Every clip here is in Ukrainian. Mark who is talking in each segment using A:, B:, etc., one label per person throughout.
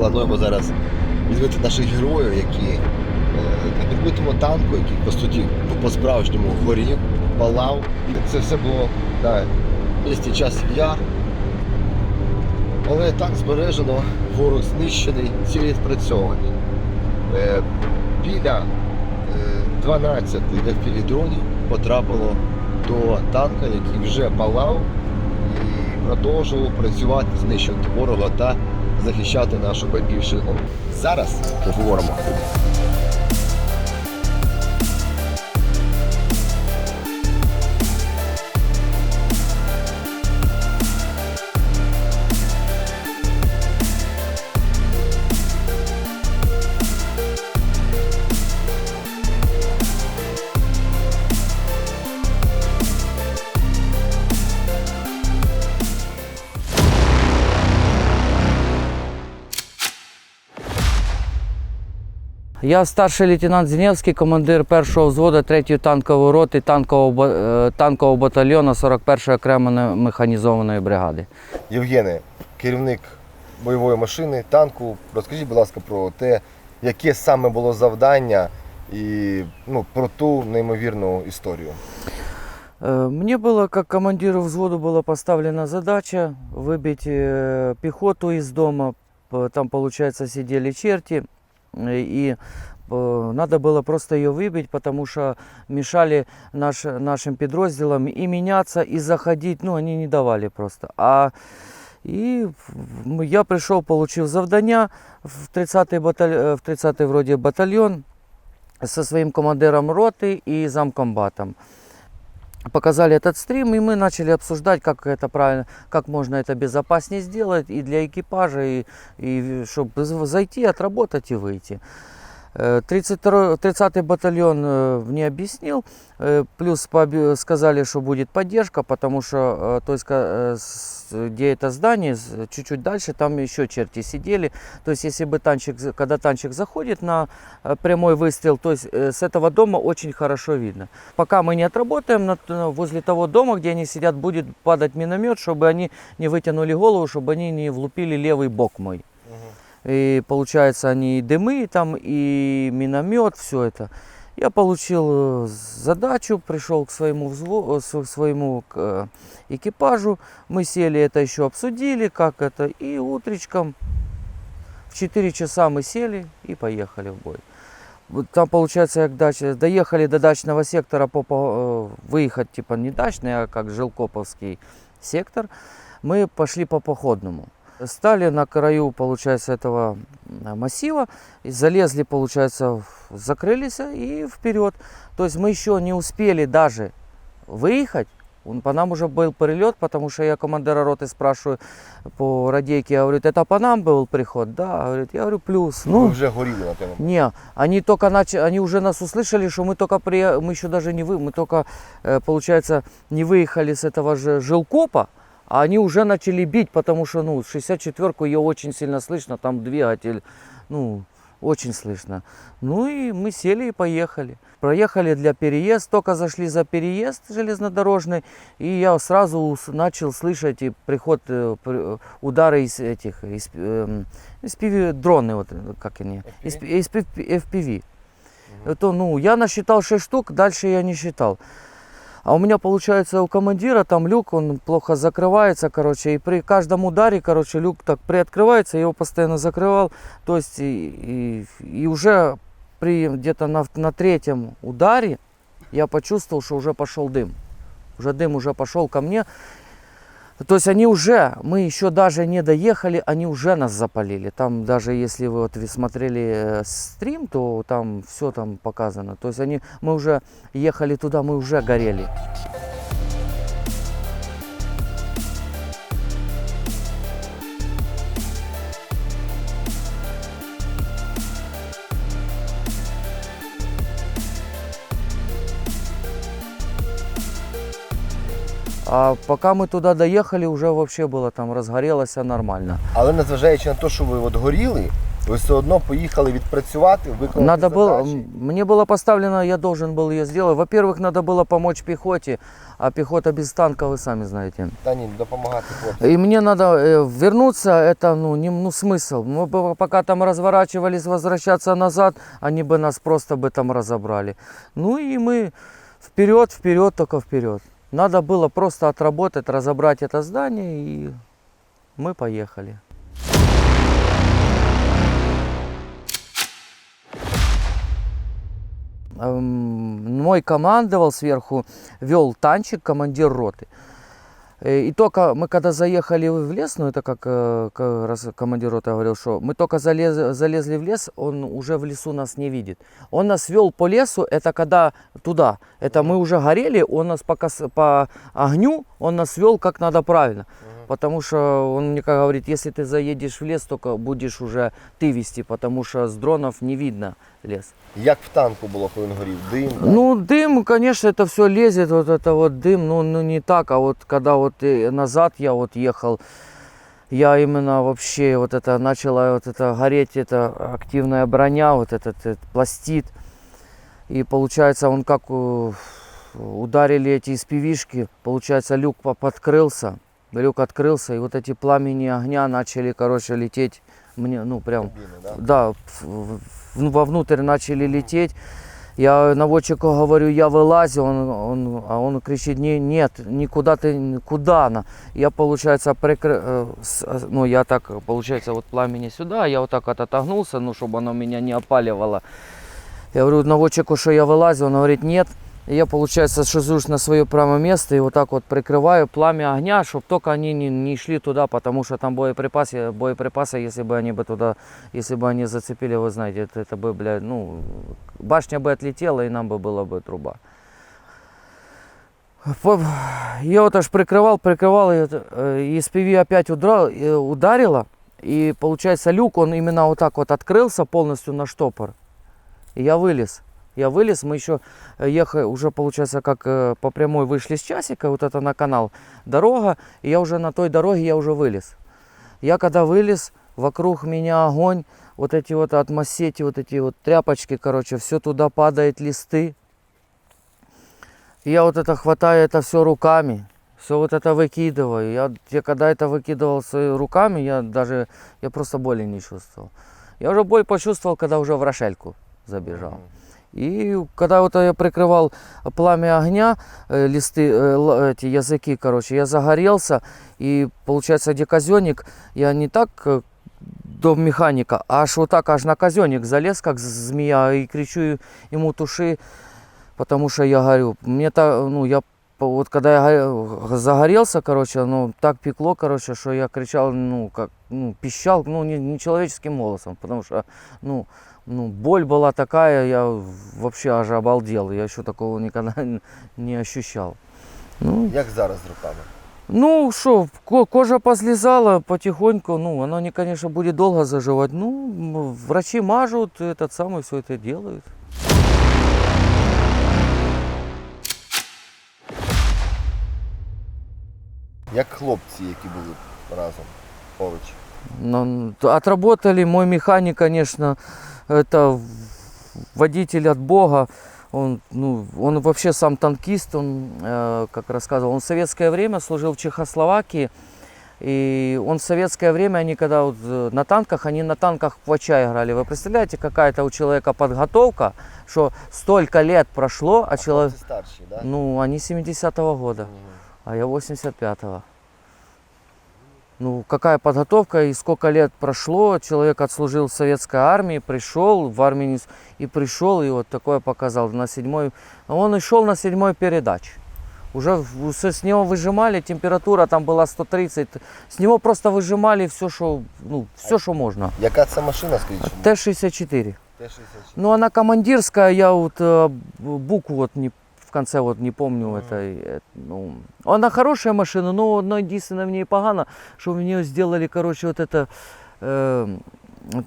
A: плануємо зараз відвити наших героїв, які е, на підбитому танку, який по суті по-справжньому горів, палав. Це все було в місті часів яр. Але так збережено, ворог знищений, цілі відпрацьовані. Е, Біля е, 12 FPV-дронів потрапило до танка, який вже палав і продовжував працювати, знищувати ворога та захищати нашу батьківщину. Зараз поговоримо.
B: Я старший лейтенант Зінєвський, командир першого взводу 3-ї танкової роти танкового, ба- е, танкового батальйону 41-ї окремої механізованої бригади.
A: Євгене, керівник бойової машини, танку. Розкажіть, будь ласка, про те, яке саме було завдання і ну, про ту неймовірну історію.
B: Э, Мне было, как командиру взвода, была поставлена задача выбить э, пехоту из дома. П- Там, получается, сидели черти, э, и э, надо было просто ее выбить, потому что мешали наш, нашим подразделам и меняться, и заходить. Ну, они не давали просто. А и в- я пришел, получил завдання в 30-й, баталь... э, в 30-й вроде батальон со своим командиром роты и замкомбатом показали этот стрим, и мы начали обсуждать, как это правильно, как можно это безопаснее сделать и для экипажа, и, и чтобы зайти, отработать и выйти. Э, 32 30-й батальон э, мне объяснил, э, плюс пообе- сказали, что будет поддержка, потому что э, то есть, ка- э, с- где это здание, с- чуть-чуть дальше, там еще черти сидели. То есть, если бы танчик, за- когда танчик заходит на э, прямой выстрел, то есть э, с этого дома очень хорошо видно. Пока мы не отработаем, над- э, возле того дома, где они сидят, будет падать миномет, чтобы они не вытянули голову, чтобы они не влупили левый бок мой. И получается, они и дымы там, и миномет, все это. Я получил э, задачу, пришел к своему, взво- э, к своему к, э, экипажу. Мы сели, это еще обсудили, как это. И утречком в 4 часа мы сели и поехали в бой. Там, получается, как дач- доехали до дачного сектора, по, по- выехать типа не дачный, а как Жилкоповский сектор. Мы пошли по походному. Стали на краю, получается, этого м, массива, и залезли, получается, в- закрылись и вперед. То есть мы еще не успели даже выехать, он- по нам уже был перелет, потому что я командира роты спрашиваю по радейке, я говорю, это по нам был приход? Да, говорит, я говорю, плюс.
A: Ви
B: Ну,
A: вже горіли на тему.
B: не, они только начали, они уже нас услышали, что мы только при, мы еще даже не вы, мы только, э, получается, не выехали с этого же жилкопа, а они уже начали бить, потому что, ну, 64-ку ее очень сильно слышно, там двигатель, ну, очень слышно. Ну и мы сели и поехали. Проехали для переезд, только зашли за переезд железнодорожный, и я сразу начал слышать и приход, э, э, удары из этих, из, эм, из PV, дроны, вот, э, как они, из, из FPV. Это, ну, я насчитал 6 штук, дальше я не считал. А у меня получается у командира там люк, он плохо закрывается, короче, и при каждом ударе, короче, люк так приоткрывается, я его постоянно закрывал, то есть и, и, и уже при где-то на, на третьем ударе я почувствовал, что уже пошел дым. Уже дым уже пошел ко мне. То есть они уже, мы еще даже не доехали, они уже нас запалили. Там даже если вы вот вы смотрели э, стрим, то там все там показано. То есть они, мы уже ехали туда, мы уже горели. А пока мы туда доехали, уже вообще было там разгорелось всё нормально.
A: Але незважаючи на те, що ви от горіли, Ви все одно поїхали відпрацювати, виконати
B: Надо было,
A: задачі.
B: м, мне было поставлено, я должен был ее сделать. Во-первых, надо было помочь пехоте, а пехота без танка, вы сами знаете.
A: Та ні, допомагати хлопцям.
B: И мне надо э, вернуться, это ну, не, ну смысл. Мы бы пока там разворачивались, возвращаться назад, они бы нас просто бы там разобрали. Ну и мы вперед, вперед, только вперед. Надо было просто отработать, разобрать это здание, и мы поехали. Эм, Мой командовал сверху, вел танчик, командир роты. Э, И только мы когда заехали в лес, ну это как, э, как раз командир роты говорил, что мы только залез- залезли в лес, он уже в лесу нас не видит. Он нас вел по лесу, это когда туда, это мы уже горели, он нас по, кос- по огню, он нас вел как надо правильно. Потому что он мне как говорит, если ты заедешь в лес, только будешь уже ты вести, потому что с дронов не видно лес.
A: Як в танку було, коли він горів? Дим? да?
B: Ну, дым, конечно, это все лезет, вот это вот дым, ну, ну не так, а вот когда вот э, назад я вот ехал, я именно вообще вот это начала вот это гореть, это активная броня, вот этот, этот пластид. И получается, он как э, ударили эти спивишки, получается, люк по- подкрылся, люк открылся, и вот эти пламени огня начали, короче, лететь мне, ну, прям
A: Кабіни, да?
B: да, в- в- в- вовнутрь начали лететь. Я наводчику говорю, я вылазю, он, он, а он кричит, не, нет, никуда ты, куда она? Я, получается, прикры, э, с- э, ну, я так, получается, вот пламени сюда, я вот так вот отогнулся, ну, чтобы оно меня не опаливало. Я говорю наводчику, что я вылазю, он говорит, нет. И я, получается, шизуюсь на свое прямое место и вот так вот прикрываю пламя огня, чтобы только они не, не шли туда, потому что там боеприпасы, боеприпасы, если бы они бы туда, если бы они зацепили, вы знаете, это, это бы, блядь, ну, башня бы отлетела, и нам бы была бы труба. Я вот аж прикрывал, прикрывал, и, это, э, опять удрал, э, ударило, и получается люк, он именно вот так вот открылся полностью на штопор. И я вылез. Я вылез, мы еще ехали, уже получается, как э, по прямой вышли с часика, вот это на канал, дорога, и я уже на той дороге, я уже вылез. Я когда вылез, вокруг меня огонь, вот эти вот от массети, вот эти вот тряпочки, короче, все туда падает листы. И я вот это хватаю это все руками, все вот это выкидываю. Я, я когда это выкидывал своими руками, я даже, я просто боли не чувствовал. Я уже боль почувствовал, когда уже в Рошельку забежал. И когда вот я прикрывал пламя огня, листы, эти языки, короче, я загорелся, и получается, где казенник, я не так до механика, а аж вот так аж на казенник залез, как змея, и кричу ему туши, потому что я горю. Мне так, ну, я вот когда я го- загорелся, короче, ну, так пекло, короче, что я кричал, ну, как, ну, пищал, ну, не, не человеческим голосом, потому что, ну, ну, боль была такая, я вообще аж обалдел, я еще такого никогда не ощущал. Ну,
A: Як зараз з руками?
B: ну что, кожа послезала потихоньку, ну, она не, конечно, будет долго заживать. Ну, м, врачи мажут, этот самый все это делают.
A: Як хлопці, які були разом поруч?
B: Ну, т- Отработали, мой механик, конечно, это водитель от Бога. Он, ну, он вообще сам танкист, он, э, как рассказывал, он в советское время служил в Чехословакии. И он в советское время, они когда вот э, на танках, они на танках Квача играли. Вы представляете, какая-то у человека подготовка, что столько лет прошло, а,
A: А
B: человек...
A: старші, да?
B: Ну, они 70-го года.
A: Мгм.
B: А я 85-го. Ну, какая подготовка и сколько лет прошло, человек отслужил в советской армии, пришел в армию не с- и пришел, и вот такое показал на седьмой. а Он и шел на седьмой передач. Уже в- с с него выжимали, температура там была 130. С него просто выжимали все, что, ну, все, что можно.
A: Яка це машина, скажіть? чому?
B: Т-64.
A: Т-64.
B: Ну, она командирская, я вот э, б- букву вот не в конце вот не помню
A: Мгм.
B: это. э, Ну, она хорошая машина, но одно единственное в ней погано, что в нее сделали, короче, вот это. э,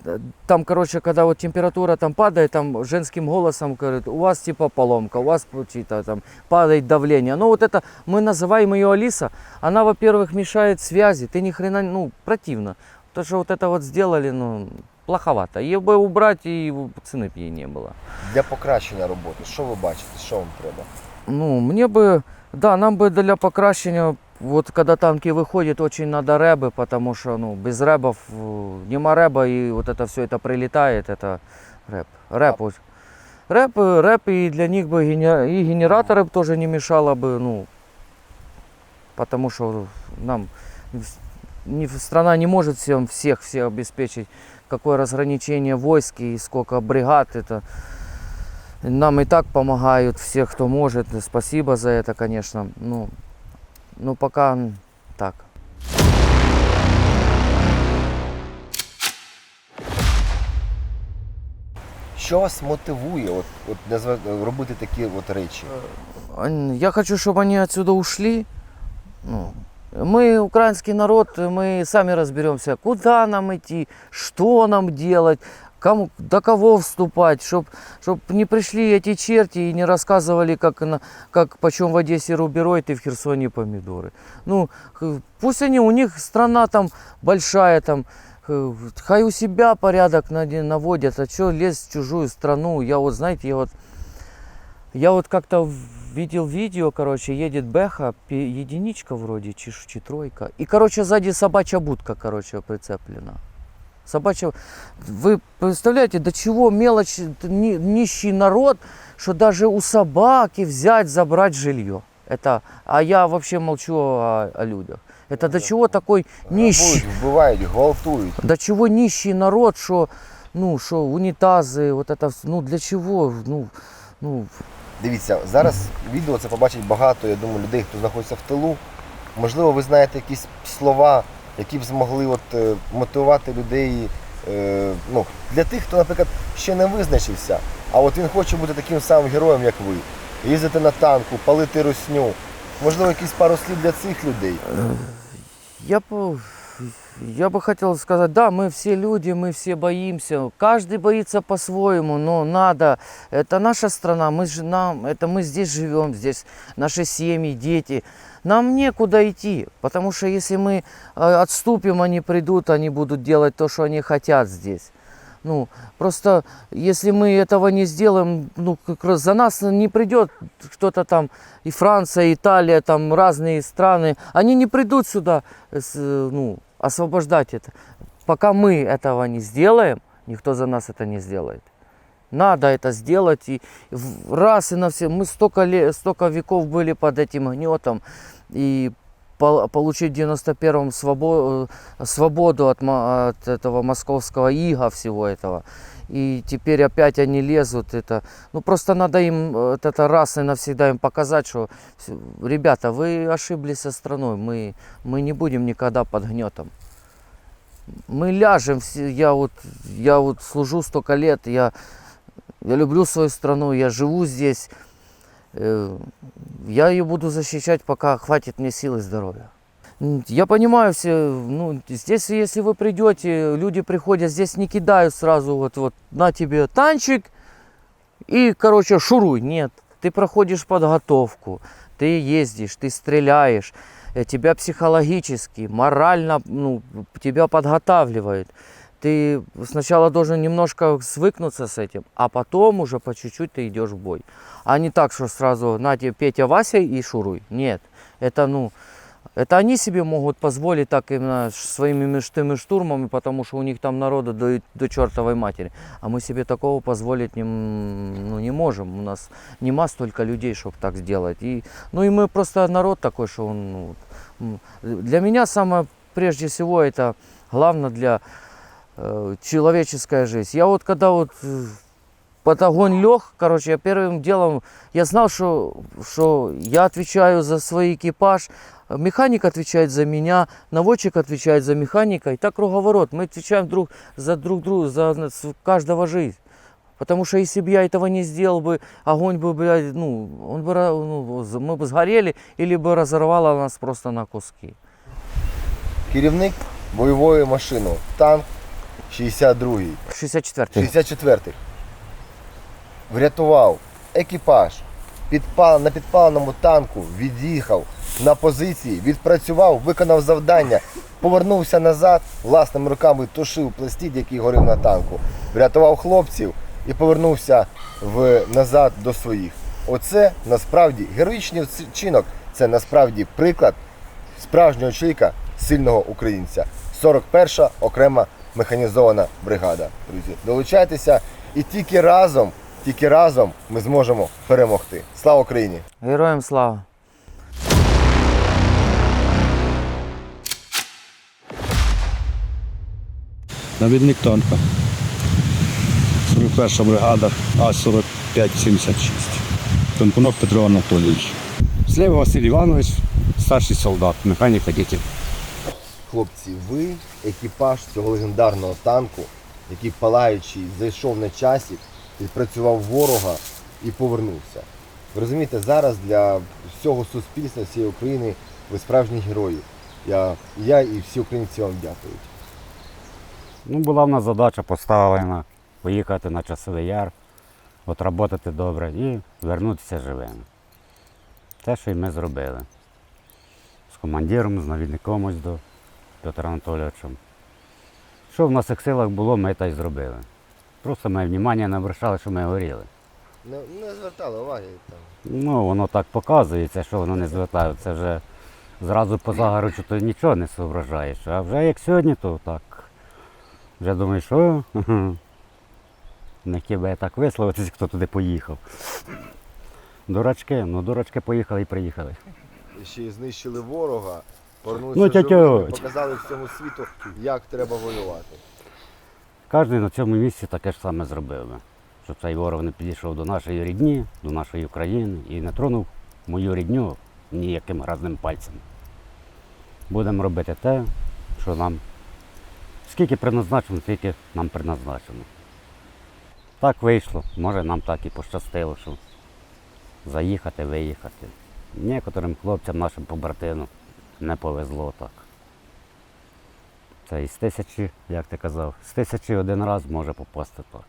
B: э, там, короче, когда вот температура там падает, там женским голосом говорят, у вас типа поломка, у вас чьи-то там падает давление. Ну вот это, мы называем ее Алиса, она, во-первых, мешает связи, ты ни хрена, ну, противно. То, что вот это вот сделали, ну, плоховато. Ее бы убрать, и цены бы ей не было.
A: Для покращення роботи, що ви бачите, що вам треба?
B: Ну, мне бы, да, нам бы для покращения, вот когда танки выходят, очень надо рэбы, потому что, ну, без рэбов, э, нема рэба, и вот это все это прилетает, это рэп. Рэп, вот. рэп, э, рэп, и для них бы гене- и генераторы б тоже не мешало бы, ну, потому что нам вс- не, страна не может всем, всех, всех обеспечить, какое разграничение войск и сколько бригад, это нам и так помогают все, кто может. Спасибо за это, конечно. Ну, ну пока м, так.
A: Що вас мотивує от, от, назва- робити такі от речі?
B: Ань, Я хочу, чтобы они отсюда ушли. Ну, мы украинский народ, мы сами разберемся, куда нам идти, что нам делать, кому, до кого вступать, чтобы чтоб не пришли эти черти и не рассказывали, как, на, как почем в Одессе рубероид и в Херсоне помидоры. Ну, пусть они, у них страна там большая, там, хай у себя порядок наводят, а что лезть в чужую страну, я вот, знаете, я вот я вот как-то видел видео, короче, едет Бэха, пи- единичка вроде, чи, ш- чи тройка. И, короче, сзади собачья будка, короче, прицеплена. Собачья... Вы представляете, до чего мелочь, т- ни- нищий народ, что даже у собаки взять, забрать жилье. Это... А я вообще молчу о, о людях. Это до чего такой нищий...
A: Грабують, вбивають, гвалтують.
B: До чего нищий народ, что, ну, что унитазы, вот это, вс- ну, для чего, ну, ну,
A: Дивіться, зараз відео це побачить багато, я думаю, людей, хто знаходиться в тилу. Можливо, ви знаєте якісь слова, які б змогли от, е, мотивувати людей. е, ну, для тих, хто, наприклад, ще не визначився, а от він хоче бути таким самим героєм, як ви. Їздити на танку, палити русню. Можливо, якісь пару слів для цих людей.
B: Я бы, я бы хотел сказать, да, мы все люди, мы все боимся. Каждый боится по-своему, но надо. Это наша страна, мы же нам, это мы здесь живем, здесь наши семьи, дети. Нам некуда идти, потому что если мы э, отступим, они придут, они будут делать то, что они хотят здесь. Ну, просто если мы этого не сделаем, ну, как раз за нас не придет кто-то там, и Франция, и Италия, там разные страны, они не придут сюда, э, ну, освобождать это. Пока мы этого не сделаем, никто за нас это не сделает. Надо это сделать и в- раз и на все. Мы столько, ле- столько веков были под этим гнетом и пол- получить в 91-м свобо- э, свободу от, ма- от этого московского ига всего этого. И теперь опять они лезут. Это, ну просто надо им э, вот это раз и навсегда им показать, что всё, ребята, вы ошиблись со страной, мы, мы не будем никогда под гнетом. Мы ляжем, все- я вот, я вот служу столько лет, я, я люблю свою страну, я живу здесь. Э, Я ее буду защищать, пока хватит мне сил и здоровья. Я понимаю все, ну, здесь, если вы придете, люди приходят, здесь не кидают сразу вот, вот, на тебе танчик и, короче, шуруй. Нет, ты проходишь подготовку, ты ездишь, ты стреляешь, э, тебя психологически, морально, ну, тебя подготавливают. Ты сначала должен немножко свыкнуться с этим, а потом уже по чуть-чуть ты идешь в бой. А не так, что сразу на тебе Петя, Вася и шуруй. Нет, это ну, это они себе могут позволить так именно ш- своими мечтами штурмами, потому что у них там народу до, до чертовой матери. А мы себе такого позволить не, м, ну, не можем. У нас нема столько людей, чтобы так сделать. И, ну и мы просто народ такой, что он... ну, м, для меня самое прежде всего это главное для э, человеческая жизнь. Я вот когда вот э, под огонь лег, короче, я первым делом, я знал, что, что я отвечаю за свой экипаж, механик отвечает за меня, наводчик отвечает за механика, и так круговорот. Мы отвечаем друг за друг друга, за нас- каждого жизнь. Потому что если бы я этого не сделал бы, огонь бы, блядь, ну, он бы, ра- ну, з- мы бы сгорели или бы разорвало нас просто на куски.
A: Керівник бойової машини, танк 62-й.
B: 64-й.
A: 64-й. Врятував екіпаж. Підпал, на підпаленому танку від'їхав на позиції, відпрацював, виконав завдання, повернувся назад, власними руками тушив пластид, який горів на танку, врятував хлопців і повернувся в, назад до своїх. Оце насправді героїчний вчинок, це насправді приклад справжнього чоловіка, сильного українця. 41-ша окрема механізована бригада. Друзі, долучайтеся і тільки разом, тільки разом ми зможемо перемогти. Слава Україні!
B: Героям слава!
C: Навідник танка. 41 бригада А-4576. Тонкунок Петро Анатолійович. Слева Василь Іванович, старший солдат, механік водитель.
A: Хлопці, ви екіпаж цього легендарного танку, який палаючий, зайшов на часі, відпрацював ворога і повернувся. Ви розумієте, зараз для всього суспільства, всієї України ви справжні герої. Я, я і всі українці вам дякують.
D: Ну, була в нас задача поставлена поїхати на часовий яр, отработати добре і вернутися живими. Те, що і ми зробили. З командиром, з навідником ось до Петра Анатолійовичем. Що в наших силах було, ми та й зробили. Просто ми внимання не обращали, що ми горіли.
A: Не, не звертали уваги там.
D: Ну, воно так показується, що воно не звертає. Це вже зразу по загорочу то нічого не соображаєш. А вже як сьогодні, то так. Вже думаєш, що не би я так висловитися, хто туди поїхав. Дурачки, ну дурачки поїхали і приїхали.
A: І ще й знищили ворога, повернулися
D: Ну,
A: живими, показали всьому світу, як треба воювати.
D: Кожен на цьому місці таке ж саме зробив би. Щоб цей ворог не підійшов до нашої рідні, до нашої України і не тронув мою рідню ніяким гразним пальцем. Будемо робити те, що нам скільки предназначено, стільки нам предназначено. Так вийшло, може нам так і пощастило, що заїхати, виїхати. Некоторим хлопцям, нашим побратимам не повезло так. Це із тисячі, як ти казав, з тисячі один раз може попасти так.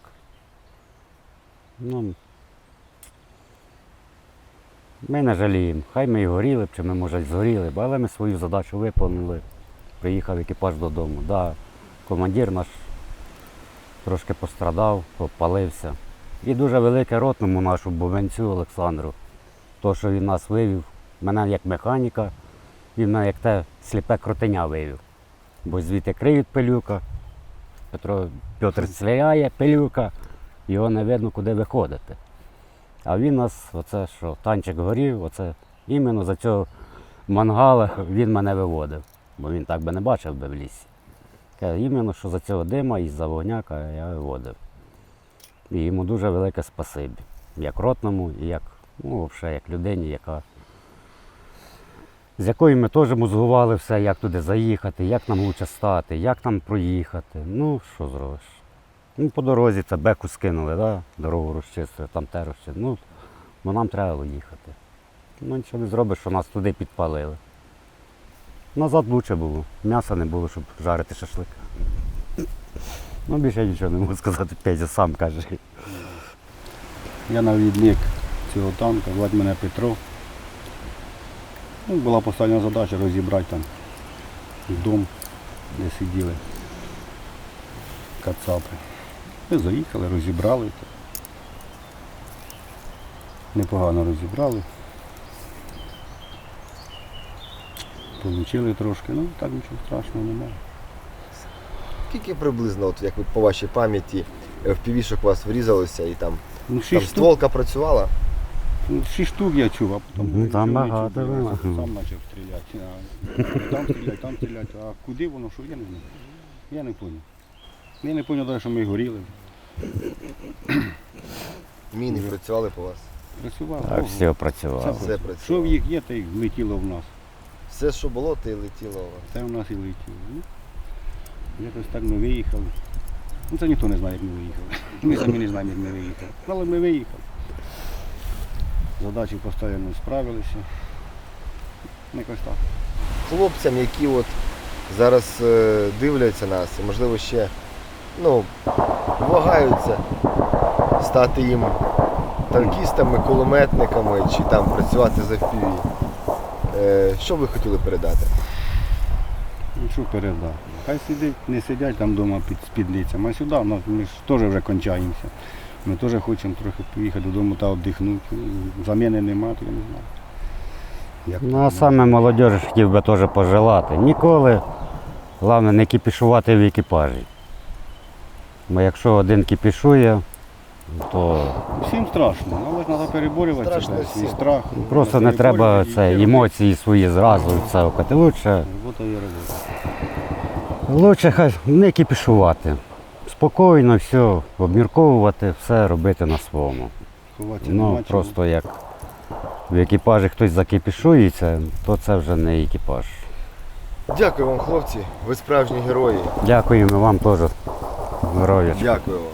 D: Ну, ми не жаліємо. Хай ми і горіли б, чи ми, може, й згоріли б, але ми свою задачу виповнили. Приїхав екіпаж додому. Да, командир наш трошки пострадав, попалився. І дуже велике ротному нашу Бубенцю Олександру. То, що він нас вивів, мене як механіка, він мене як те сліпе кротеня вивів бо звідти криють пилюка. Петро Петр стріляє, пилюка, його не видно, куди виходити. А він нас, оце що, танчик горів, оце іменно за цього мангала він мене виводив, бо він так би не бачив би в лісі. Каже, іменно, що за цього дима і за вогняка я виводив. І йому дуже велике спасибі. Як ротному, і як, ну, взагалі, як людині, яка з якою ми теж мозгували все, як туди заїхати, як нам лучше стати, як там проїхати. Ну, що зробиш? Ну, по дорозі це беку скинули, да? дорогу розчистили, там те розчистили. Ну, бо нам треба було їхати. Ну, нічого не зробиш, що нас туди підпалили. Назад лучше було. М'яса не було, щоб жарити шашлик. Ну, більше я нічого не можу сказати, Петя сам каже.
C: Я навідник цього танка, звати мене Петро. Ну, була поставлена задача розібрати там дом, де сиділи кацапи. Ми заїхали, розібрали. Непогано розібрали. Получили трошки, ну так нічого страшного немає.
A: Скільки приблизно, от як ви по вашій пам'яті, е, в півішок вас врізалося і там,
C: Ну,
A: там
C: штук,
A: стволка працювала?
C: ну, шість штук я чув, а потім
D: Ну, там
C: чув,
D: багато
C: чув, я
D: було.
C: сам почав стріляти. А, Там стріляти, там стріляти. А куди воно, що я не знаю. Я не зрозумів. Я не зрозумів, що ми горіли.
A: Міни працювали по вас.
C: Працювали.
D: Так,
C: Ого.
D: все працювало.
A: Все
C: Що в їх є, те й летіло в нас.
A: Все, що було, те й летіло.
C: Те в нас і летіло. Ну, якось так ми виїхали. Ну це ніхто не знає, як ми виїхали. Ми самі не знаємо, як ми виїхали. Але ми виїхали. Задачі поставлено справилися. Ну, Якось так.
A: Хлопцям, які от зараз е, дивляться нас і, можливо, ще ну, вагаються стати їм танкістами, кулеметниками чи там працювати за FPV. Е, Що ви хотіли передати?
C: Ну що передати? Хай сидять, не сидять там вдома під спідницями, а сюди ну, ми ж теж вже кончаємося. Ми теж хочемо трохи поїхати додому та віддихнути. Заміни немає, то я не знаю. Як
D: Ну, а саме молодіж хотів би теж пожелати. Ніколи, головне, не кипішувати в екіпажі. Бо якщо один кипішує, то
C: Всім страшно, але ж треба переборювати
A: Страшно
C: свій страх.
D: просто не треба це, емоції свої зразу це окати. Лучше,
C: Робота є робота.
D: лучше хай не кипішувати. Спокійно все обмірковувати, все робити на своєму.
C: Ховатися
D: Ну,
C: чого.
D: просто як в екіпажі хтось закипішується, то це вже не екіпаж.
A: Дякую вам, хлопці. Ви справжні герої.
D: Дякуємо вам теж. Здоров'я.
A: Дякую вам.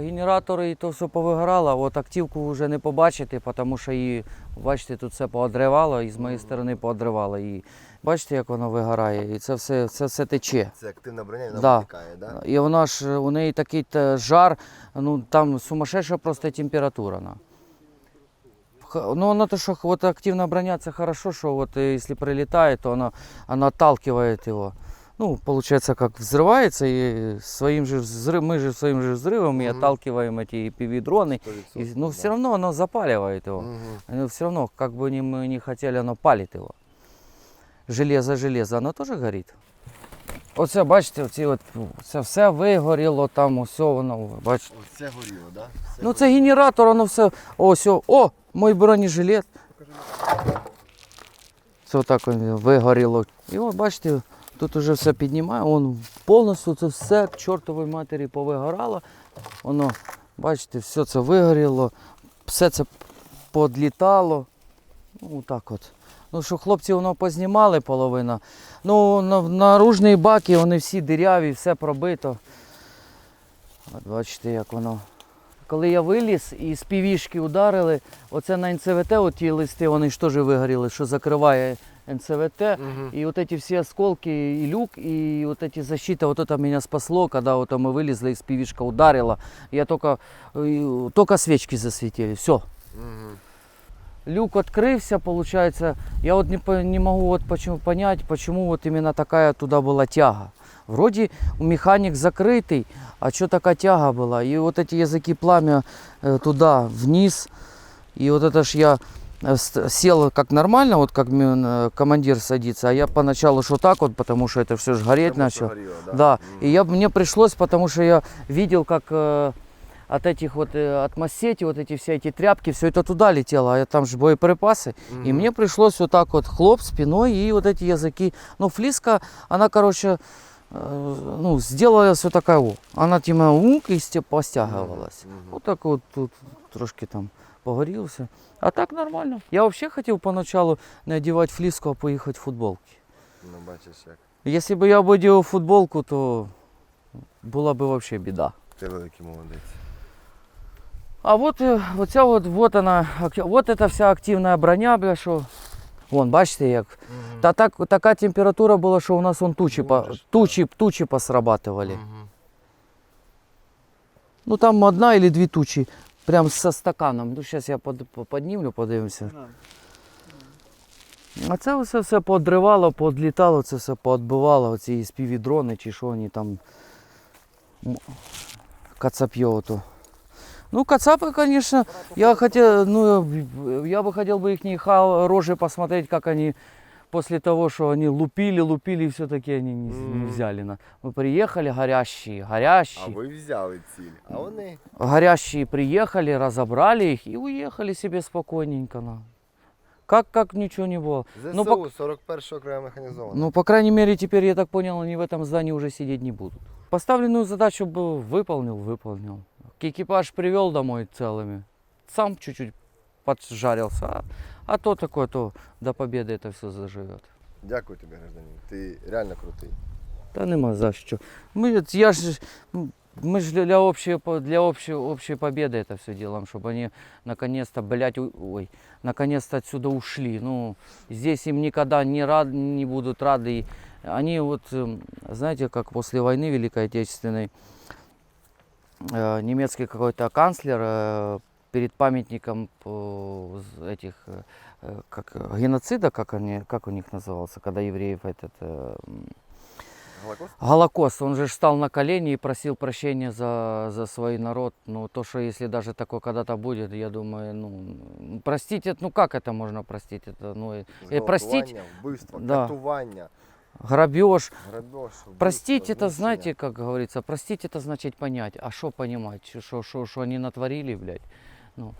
B: Генератори і то все повигорало, от активку вже не побачити, тому що її, бачите, тут все поодривало і з моєї сторони поодривало. І бачите, як воно вигорає, і це все, це все тече.
A: Це активна броня, вона
B: Да.
A: витікає, да?
B: І вона ж у неї такий жар, ну там сумасшедша просто температура. Ну, оно то, что вот активная броня, это хорошо, что вот э, если прилетает, то она, она отталкивает его Ну, получается, как взрывается, и своим же взрыв, мы же своим же взрывом и
A: Мгм.
B: отталкиваем эти PV-дроны.
A: 100%,
B: И, ну,
A: да.
B: все равно оно запаливает его.
A: Мгм.
B: Но все равно, как бы ни мы не хотели, оно палит его. Железо, железо, оно тоже горит. Оце, бачите, оці от, це все вигоріло там, усе воно, бачите.
A: Ось це горіло, да? Все
B: Ну це генератор, воно все. Ось, о, о мой бронежилет. Це отак він вигоріло. І от бачите, тут уже все піднімає, воно повністю це все к чортовій матері повигорало. Воно, бачите, все це вигоріло, все це подлітало. Ну, так от. Ну, що хлопці воно познімали половина. Ну, на, наружні баки, вони всі диряві, все пробито. От бачите, як воно. Коли я виліз і з півішки ударили, оце на НЦВТ, от ті листи, вони ж теж вигоріли, що закриває НЦВТ.
A: Мгм.
B: И вот эти все осколки, и люк, и вот эти защита, вот это меня спасло, когда вот мы вылезли, из пивишка ударила. Я только, э, только свечки засветили, все.
A: Мгм.
B: Люк открылся, получается. Я вот не, по- не могу вот почему, понять, почему вот именно такая туда была тяга. Вроде у механик закрытый, а что такая тяга была? И вот эти языки пламя э, туда, вниз. И вот это ж я э, ст- сел как нормально, вот как м, э, командир садится, а я поначалу что так вот, потому что это все же гореть
A: Тому що
B: начало.
A: горіло, да?
B: Да,
A: Мгм.
B: и я, мне пришлось, потому что я видел, как э, от этих вот, э, от массети, вот эти все эти тряпки, все это туда летело, а там же боеприпасы. И
A: Мгм.
B: мне пришлось вот так вот хлоп спиной и вот эти языки. Ну, флиска, она, короче, э, ну, сделалась вот такая вот. Она типа ук и сте- постягивалась.
A: Мгм.
B: Вот так вот тут трошки там погорелся. А так нормально. Я вообще хотел поначалу не одевать флиску, а поехать в футболке.
A: Ну, бачиш, як.
B: Если бы я бы одел футболку, то была бы вообще беда.
A: Ти великий молодець.
B: А вот, э, вот, ця вот, вот она, ак- вот эта вся активная броня, бля, що. Вон, бачите, як. Та так, така температура була, що у нас вон тучі, по,
A: Боже ж,
B: тучі, тучі посрабатывали.
A: Мгм.
B: Ну там одна или дві тучі, прям со стаканом. Ну, зараз я под, по- піднімлю, подивимося. А це все все поодривало, подлітало, це все поодбивало, оці співдрони чи що вони там. м, Кацапье ото. Ну, кацапы, конечно, я хотел, ну, я бы хотел бы их рожи посмотреть, как они после того, что они лупили, лупили, все-таки они не, не
A: Мгм.
B: взяли. На. Мы приехали, горящие,
A: А
B: горящие.
A: ви взяли ціль, а вони
B: Горящие приехали, разобрали их и уехали себе спокойненько. На. Как, как ничего не было.
A: ЗСУ
B: Ну, пок-
A: 41 окремо механізовано.
B: Ну, по крайней мере, теперь, я так понял, они в этом здании уже сидеть не будут. Поставленную задачу был, выполнил, выполнил. Экипаж привел домой целыми. Сам чуть-чуть поджарился. А, а то такое, то до победы это все заживет.
A: Дякую тобі, гражданин. Ти реально крутий.
B: Та нема за що. Ми, я ж, мы же для общей, для общей, общей победы это все делаем, чтобы они наконец-то, блядь, ой, наконец-то отсюда ушли. Ну, здесь им никогда не, рад, не будут рады. И Они вот, эм, знаете, как после войны Великой Отечественной, э, немецкий какой-то канцлер э, перед памятником э, этих э, э, как геноцида, как они, как у них назывался, когда евреев этот м, Голокост, он же ж встал на колени и просил прощения за, за свой народ. Ну, то, что если даже такое когда-то будет, я думаю, ну, простить это, ну как это можно простить? Это, ну, и- простить
A: вбивство,
B: Да.
A: катування,
B: грабеж.
A: грабеж,
B: Простить это,
A: знищення.
B: знаете, как говорится, простить это значит понять. А что понимать? Что они натворили, блядь? Ну,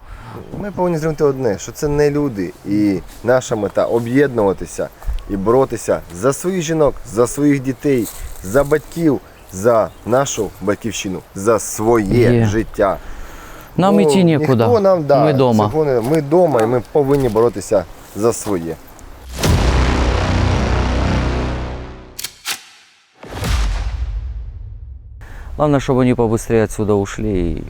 A: Ми повинні зрозуміти одне, що це не люди. І наша мета об'єднуватися і боротися за своїх жінок, за своїх дітей, за батьків, за нашу батьківщину, за своє
B: Є.
A: життя.
B: нам
A: Бо
B: идти некуда.
A: Ніхто нам, да,
B: Мы дома.
A: цього не- ми дома і ми повинні боротися за своє.
B: Главное, чтобы они побыстрее отсюда ушли. И,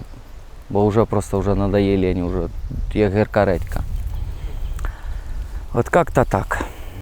B: бо уже просто вже надоели они уже, як гірка редька. Вот как-то так.